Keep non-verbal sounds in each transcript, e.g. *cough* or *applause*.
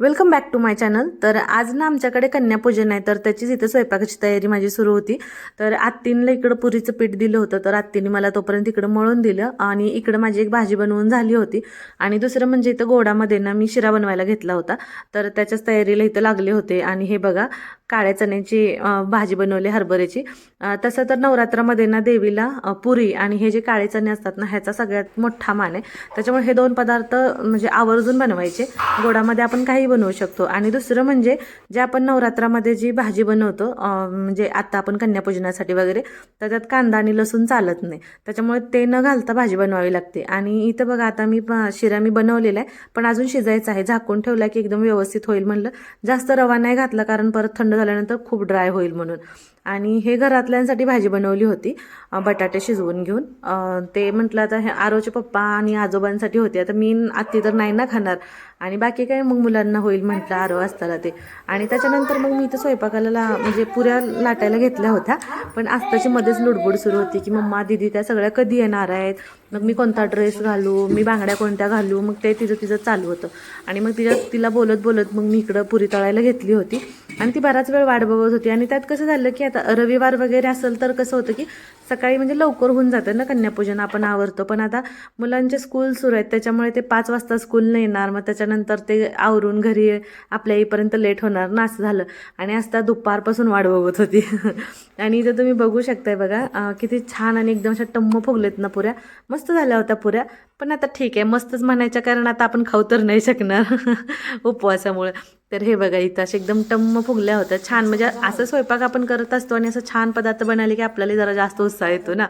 Welcome back to my channel तर आज ना आमच्याकडे कन्यापूजन आहे तर त्याचीच इथे स्वयंपाकाची तयारी माझी सुरू होती. तर आत्तींला इकडं पुरीचं पीठ दिलं होतं तर आत्तीने मला तोपर्यंत इकडं मळून दिलं आणि इकडं माझी एक भाजी बनवून झाली होती. आणि दुसरं म्हणजे इथं गोडामध्ये ना मी शिरा बनवायला घेतला होता. तर त्याच्याच तयारीला इथं लागले होते आणि हे बघा काळ्या चण्याची भाजी बनवली हरभऱ्याची. तसं तर नवरात्रामध्ये ना देवीला पुरी आणि हे जे काळे चणे असतात ना ह्याचा सगळ्यात मोठा मान आहे. त्याच्यामुळे हे दोन पदार्थ म्हणजे आवर्जून बनवायचे. गोडामध्ये आपण काही बनवू शकतो. आणि दुसरं म्हणजे जे आपण नवरात्रामध्ये जी भाजी बनवतो म्हणजे आता आपण कन्यापूजनासाठी वगैरे तर त्यात कांदा आणि लसूण चालत नाही. त्याच्यामुळे ते न घालता भाजी बनवावी लागते. आणि इथं बघा आता मी शिरा मी बनवलेला आहे पण अजून शिजायचं आहे. झाकून ठेवला की एकदम व्यवस्थित होईल म्हणलं. जास्त रवा नाही घातला कारण परत थंड झाल्यानंतर खूप ड्राय होईल म्हणून. आणि हे घरातल्यांसाठी भाजी बनवली होती. बटाटे शिजवून घेऊन. ते म्हटलं आता हे आरोचे पप्पा आणि आजोबांसाठी होते. आता मी आत्ती तर नाही ना खाणार. आणि बाकी काय मग मुलांना होईल म्हटलं आरो असताना ते. आणि त्याच्यानंतर मग मी इथं स्वयंपाकाला ला म्हणजे पुऱ्या लाटायला घेतल्या होत्या. पण आत्ताची मध्येच लुडबुड सुरू होती की मम्मा दिदी त्या सगळ्या कधी येणार आहेत? मग मी कोणता ड्रेस घालू? मी बांगड्या कोणत्या घालू? मग ते तिचं तिचं चालू होतं. आणि मग तिच्या तिला बोलत बोलत मग मी इकडं पुरी तळायला घेतली होती. आणि ती बराच वेळ वाट बघत होती. आणि त्यात कसं झालं की आता रविवार वगैरे असेल तर कसं होतं की सकाळी म्हणजे लवकर होऊन जातं ना कन्यापूजन आपण आवरतो. पण आता मुलांचे स्कूल सुरू आहेत त्याच्यामुळे ते पाच वाजता स्कूलनं येणार मग त्याच्यानंतर ते आवरून घरी आपल्या इपर्यंत लेट होणार ना असं झालं. आणि असता दुपारपासून वाट बघत होती. *laughs* आणि इथं तुम्ही बघू शकताय बघा किती छान आणि एकदम अशा टम्म फुगलेत ना पुऱ्या. मस्त झाल्या होत्या पुऱ्या. पण आता ठीक आहे मस्तच म्हणायच्या कारण आता आपण खाऊ तर नाही शकणार *laughs* उपवासामुळे. तर हे बघा इथं असे एकदम टम्म फुगल्या होत्या. छान म्हणजे असं स्वयंपाक आपण करत असतो आणि असं छान पदार्थ बनाले की आपल्याला जरा जास्त उत्साह येतो ना.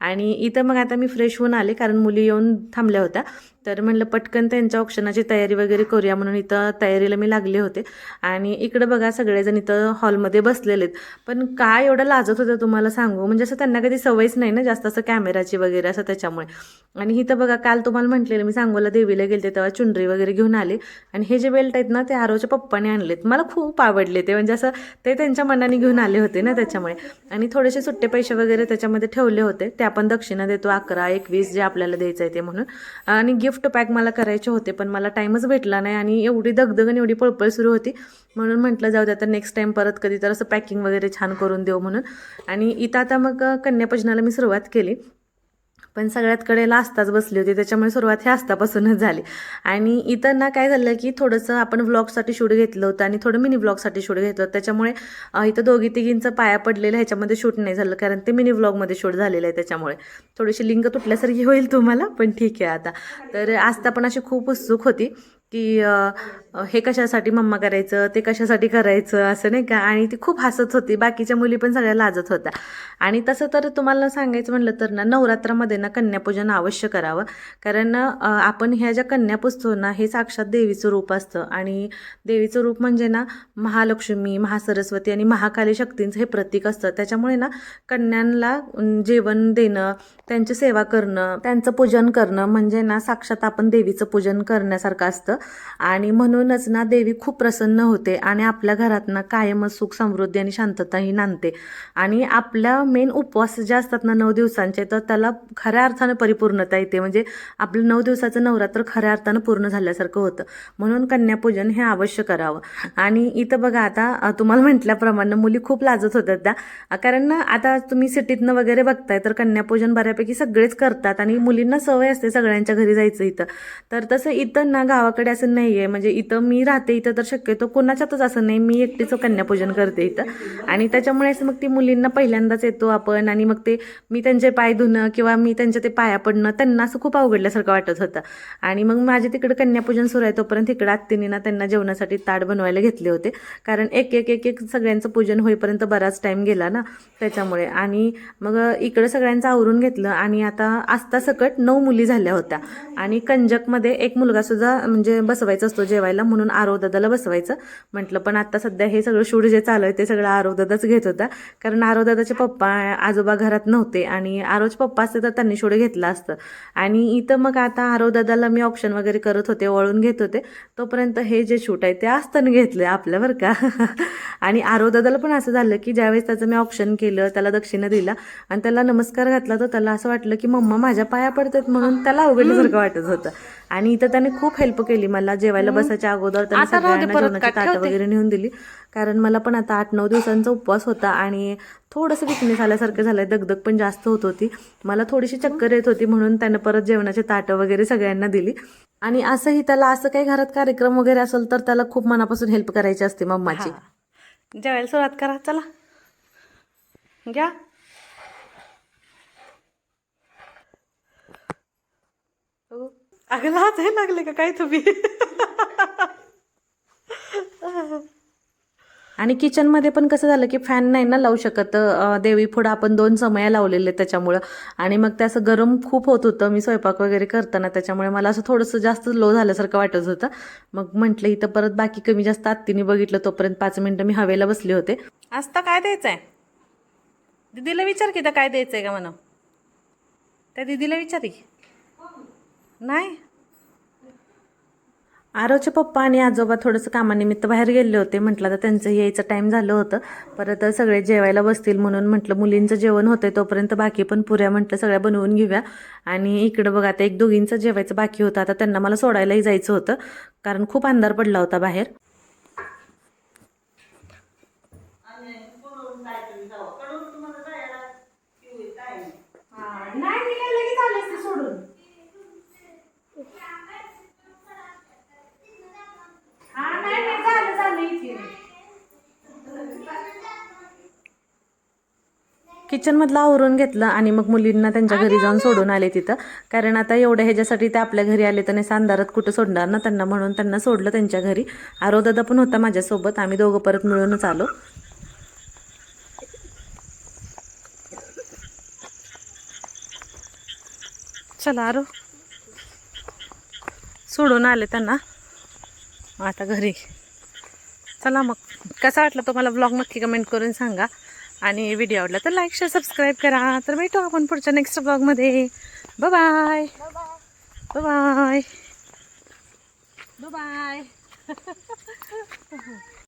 आणि इथं मग आता मी फ्रेश होऊन आले कारण मुली येऊन थांबल्या होत्या. तर म्हणलं पटकन त्यांच्या ऑप्शनाची तयारी वगैरे करूया म्हणून इथं तयारीला मी लागले होते. आणि इकडं बघा सगळेजण इथं हॉलमध्ये बसलेले आहेत. पण काय एवढं लाजत होतं तुम्हाला सांगू? म्हणजे असं त्यांना कधी सवयच नाही ना जास्त असं कॅमेराची वगैरे असं त्याच्यामुळे. आणि इथं बघा काल तुम्हाला म्हटलेलं मी सांगोला देवीला गेले तेव्हा चुंडरी वगैरे घेऊन आले. आणि हे जे बेल्ट आहेत ना ते आरोच्या पप्पाने आणलेत. मला खूप आवडले ते. म्हणजे असं ते त्यांच्या मनाने घेऊन आले होते ना त्याच्यामुळे. आणि थोडेसे सुट्टे पैसे वगैरे त्याच्यामध्ये ठेवले होते. ते आपण दक्षिणा देतो अकरा एकवीस जे आपल्याला द्यायचं आहे ते म्हणून. आणि गिफ्ट पॅक मला करायचे होते पण मला टाईमच भेटला नाही आणि एवढी दगदग आणि एवढी पळपळ सुरू होती. म्हणून म्हटलं जाऊ द्या तर नेक्स्ट टाईम परत कधी तर असं पॅकिंग वगैरे छान करून देऊ म्हणून. आणि इथं आता मग कन्यापजनाला मी सुरुवात केली. पण सगळ्यात कडेला आस्ताच बसली होती त्याच्यामुळे सुरुवात ही आस्तापासूनच झाली. आणि इतर ना काय झालं की थोडंसं आपण व्लॉगसाठी शूट घेतलं होतं आणि थोडं मिनी व्लॉगसाठी शूट घेतलं होतं. त्याच्यामुळे इथं दोघी तिघींचं पाया पडलेलं ह्याच्यामध्ये शूट नाही झालं कारण ते मिनी व्लॉगमध्ये शूट झालेलं आहे त्याच्यामुळे. थोडीशी लिंक तुटल्यासारखी होईल तुम्हाला पण ठीक आहे आता. तर आस्था पण अशी खूप उत्सुक होती. की हे कशासाठी मम्मा करायचं ते कशासाठी करायचं असं नाही का? आणि ती खूप हसत होती. बाकीच्या मुली पण सगळ्या लाजत होत्या. आणि तसं तर तुम्हाला सांगायचं म्हटलं तर ना नवरात्रामध्ये ना कन्यापूजन अवश्य करावं. कारण आपण ह्या ज्या कन्या पुजतो ना हे साक्षात देवीचं रूप असतं. आणि देवीचं रूप म्हणजे ना महालक्ष्मी महासरस्वती आणि महाकाली शक्तींचं हे प्रतीक असतं. त्याच्यामुळे ना कन्यांना जेवण देणं त्यांची सेवा करणं त्यांचं पूजन करणं म्हणजे ना साक्षात आपण देवीचं पूजन करण्यासारखं असतं. आणि म्हणूनच ना देवी खूप प्रसन्न होते आणि आपल्या घरात ना कायमच सुख समृद्धी आणि शांतता ही नांदते. आणि आपल्या मेन उपवास जे असतात ना नऊ दिवसांचे तर त्याला खऱ्या अर्थानं परिपूर्णता येते. म्हणजे आपलं नऊ दिवसाचं नवरात्र खऱ्या अर्थानं पूर्ण झाल्यासारखं होतं. म्हणून कन्यापूजन हे अवश्य करावं. आणि इथं बघा आता तुम्हाला म्हटल्याप्रमाणे मुली खूप लाजत होत्या त्या. कारण ना आता तुम्ही सिटीतनं वगैरे बघताय तर कन्यापूजन बऱ्यापैकी सगळेच करतात आणि मुलींना सवय असते सगळ्यांच्या घरी जायचं इथं. तर तसं इथं ना गावाकडे असं नाही आहे म्हणजे इथं मी राहते इथं तर शक्यतो कोणाच्यातच असं नाही. मी एकटीचं कन्यापूजन करते इथं. आणि त्याच्यामुळे असं मग ती मुलींना पहिल्यांदाच येतो आपण. आणि मग ते मी त्यांचे पाय धुणं किंवा मी त्यांच्या ते पाया पडणं त्यांना असं खूप अवघडल्यासारखं वाटत होतं. आणि मग माझे तिकडे कन्यापूजन सुरू आहे तोपर्यंत तिकडं आत्तीने ना त्यांना जेवणासाठी ताट बनवायला घेतले होते. कारण एक एक एक एक सगळ्यांचं पूजन होईपर्यंत बराच टाईम गेला ना त्याच्यामुळे. आणि मग इकडं सगळ्यांचं आवरून घेतलं. आणि आता आस्था सकट नऊ मुली झाल्या होत्या. आणि कंजकमध्ये एक मुलगा सुद्धा म्हणजे बसवायचं असतो जेवायला म्हणून आरव दादाला बसवायचं. म्हटलं पण आता सध्या हे सगळं शूट जे चालू आहे ते सगळं आरव दादाच घेत होता. कारण आरव दादाचे पप्पा आजोबा घरात नव्हते आणि आरोच पप्पा असते तर त्यांनी शूट घेतलं असतं. आणि इथं मग आता आरव दादाला मी ऑप्शन वगैरे करत होते वळून घेत होते. तोपर्यंत हे जे शूट आहे ते असताना घेतलं आपल्या बरं का. *laughs* आणि आरोदादाला पण असं झालं की ज्यावेळेस त्याचं मी ऑप्शन केलं त्याला दक्षिणा दिला आणि त्याला नमस्कार घातला तर त्याला असं वाटलं की मम्मा माझ्या पाया पडतात म्हणून त्याला अवघडल्यासारखं वाटत होतं. आणि इथं त्याने खूप हेल्प केली मला. जेवायला बसायच्या अगोदर जेवणाची ताटं. वगैरे नेऊन दिली. कारण मला पण आता आठ नऊ दिवसांचा उपवास होता आणि थोडंसं विकनेस आल्यासारखं झालंय. दगदग पण जास्त होत होती. मला थोडीशी चक्कर येत होती म्हणून त्यानं परत जेवणाचे ताटं वगैरे सगळ्यांना दिली. आणि असंही त्याला असं काही घरात कार्यक्रम वगैरे असेल तर त्याला खूप मनापासून हेल्प करायची असते मम्माची. जेवायला सुरुवात करा. चला. घ्या. अगं लाज लागले का? काय तुम्ही? आणि किचनमध्ये पण कसं झालं की फॅन नाही ना लावू शकत. देवी पुढं आपण दोन समया लावलेले त्याच्यामुळं. आणि मग ते असं गरम खूप होत होतं. मी स्वयंपाक वगैरे करताना त्याच्यामुळे मला असं थोडंसं जास्त लो झाल्यासारखं वाटत होतं. मग म्हटलं इथं परत बाकी कमी जास्त आत्तीने बघितलं तोपर्यंत पाच मिनटं मी हवेला बसले होते. आस्ता काय द्यायचंय? दीदीला विचार की त्या काय द्यायचंय का म्हणा त्या दीदीला विचार की. नाही? आरोचे पप्पा आणि आजोबा थोडंसं कामानिमित्त बाहेर गेले होते. म्हटलं तर त्यांचं यायचं टाईम झालं होतं. परत सगळे जेवायला बसतील म्हणून म्हटलं मुलींचं जेवण होतं तोपर्यंत बाकी पण पुऱ्या म्हटलं सगळ्या बनवून घेऊया. आणि इकडं बघा आता एक दोघींचं जेवायचं बाकी होतं. आता त्यांना मला सोडायलाही जायचं होतं. कारण खूप अंधार पडला होता बाहेर. किचनमधलं आवरून घेतलं आणि मग मुलींना त्यांच्या घरी जाऊन सोडून आले तिथं. कारण आता एवढ्या ह्याच्यासाठी ते आपल्या घरी आले तर नाही अंधारात कुठं सोडणार ना त्यांना म्हणून त्यांना सोडलं त्यांच्या घरी. आरोदादा पण होता माझ्यासोबत आम्ही दोघं परत मिळूनच आलो. चला आरो. सोडून आले त्यांना. आता घरी. चला मग. कसा वाटला तुम्हाला ब्लॉग नक्की कमेंट करून सांगा. आणि व्हिडिओ आवडला तर लाईक शेअर सबस्क्राईब करा. तर भेटू आपण पुढच्या नेक्स्ट ब्लॉगमध्ये बाय बाय बाय बाय